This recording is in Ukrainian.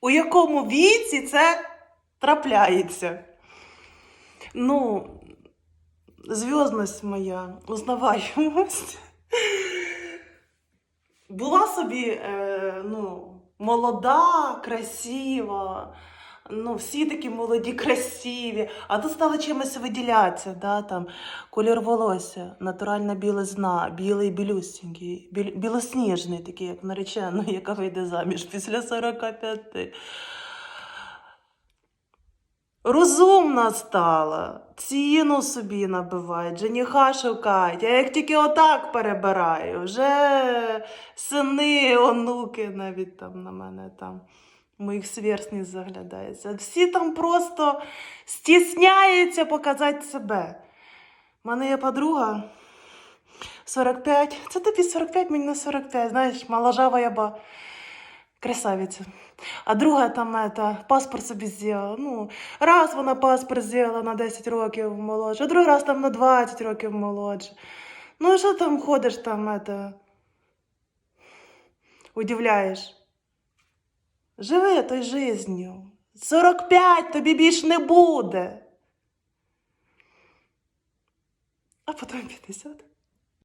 у якому віці це трапляється. Ну, зв'язність моя, узнаваємость. Була собі е, ну, молода, красива. Ну, всі такі молоді, красиві, а тут стали чимось виділятися, да, там, колір волосся, натуральна білизна, білий білюсінький, біль, білосніжний, такий, як наречена, яка вийде заміж після 45. Розумна стала, ціну собі набивають, жениха шукають. А як тільки отак перебираю, вже сини, онуки навіть там на мене там моїх сверстниць заглядаються. Всі там просто стісняються показати себе. У мене є подруга 45. Це тобі 45, мені не 45. Знаєш, моложава я ба красавиця. А друга там это, паспорт собі зробила. Ну, раз вона паспорт зробила на 10 років молодше, а другий раз там на 20 років молодше. Ну, і що там ходиш там, это, удивляєш? Живи той жизнью. 45 тобі більш не буде. А потім 50.